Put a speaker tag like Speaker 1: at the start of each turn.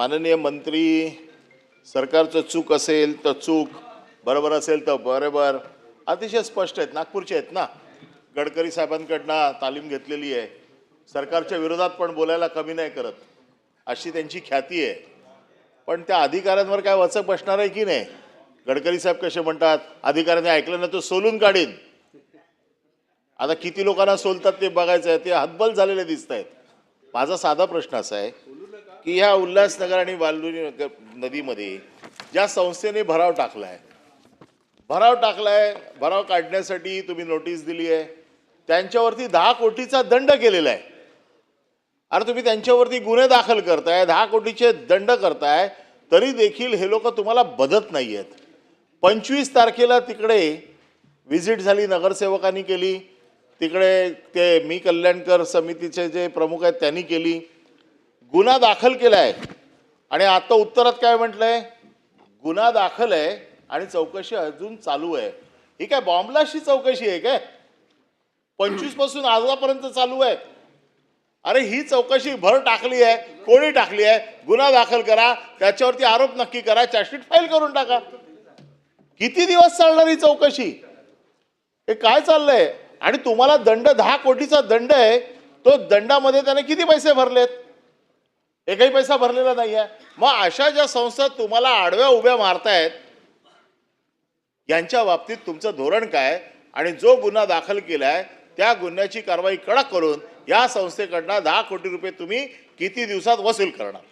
Speaker 1: माननीय मंत्री सरकारचं चूक असेल तर चूक बरोबर असेल तर बरोबर. अतिशय स्पष्ट आहेत नागपूरचे आहेत ना? गडकरी साहेबांकडनं तालीम घेतलेली आहे. सरकारच्या विरोधात पण बोलायला कमी नाही करत. अशी त्यांची ख्याती आहे. पण त्या अधिकाऱ्यांवर काय वचक बसणार आहे की नाही? गडकरी साहेब कसे म्हणतात अधिकाऱ्यांनी ऐकलं ना तो सोलून काढीन. आता किती लोकांना सोलतात ते बघायचं आहे ते हतबल झालेले दिसत आहेत माझा साधा प्रश्न असा आहे की ह्या उल्हासनगर आणि वाल्मिकी नगर नदीमध्ये ज्या संस्थेने भराव टाकलाय भराव टाकलाय भराव काढण्यासाठी तुम्ही नोटीस दिली आहे त्यांच्यावरती दहा कोटीचा दंड केलेला आहे. अरे तुम्ही त्यांच्यावरती गुन्हे दाखल करताय दहा कोटीचे दंड करताय तरी देखील हे लोक तुम्हाला बदत नाही आहेत पंचवीस तारखेला तिकडे व्हिजिट झाली नगरसेवकांनी केली तिकडे ते मी कल्याणकर समितीचे जे प्रमुख आहेत त्यांनी केली गुन्हा दाखल केला आहे आणि आता उत्तरात काय म्हटलं आहे गुन्हा दाखल आहे आणि चौकशी अजून चालू आहे. ही काय बॉम्बलाशी चौकशी आहे काय? पंचवीसपासून आजपर्यंत चालू आहे. अरे ही चौकशी भर टाकली आहे. कोणी टाकली आहे? गुन्हा दाखल करा. त्याच्यावरती आरोप नक्की करा. चार्जशीट फाईल करून टाका. किती दिवस चालणार ही चौकशी? हे काय चाललंय? आणि तुम्हाला दंड दहा कोटीचा दंड आहे. तो दंडामध्ये त्याने किती पैसे भरलेत? एकही पैसा भरलेला नाही आहे मग अशा ज्या संस्था तुम्हाला आडव्या उभ्या मारतायत यांच्या बाबतीत तुमचं धोरण काय? आणि जो गुन्हा दाखल केला आहे त्या गुन्ह्याची कारवाई कडक करून या संस्थेकडनं दहा कोटी रुपये तुम्ही किती दिवसात वसूल करणार?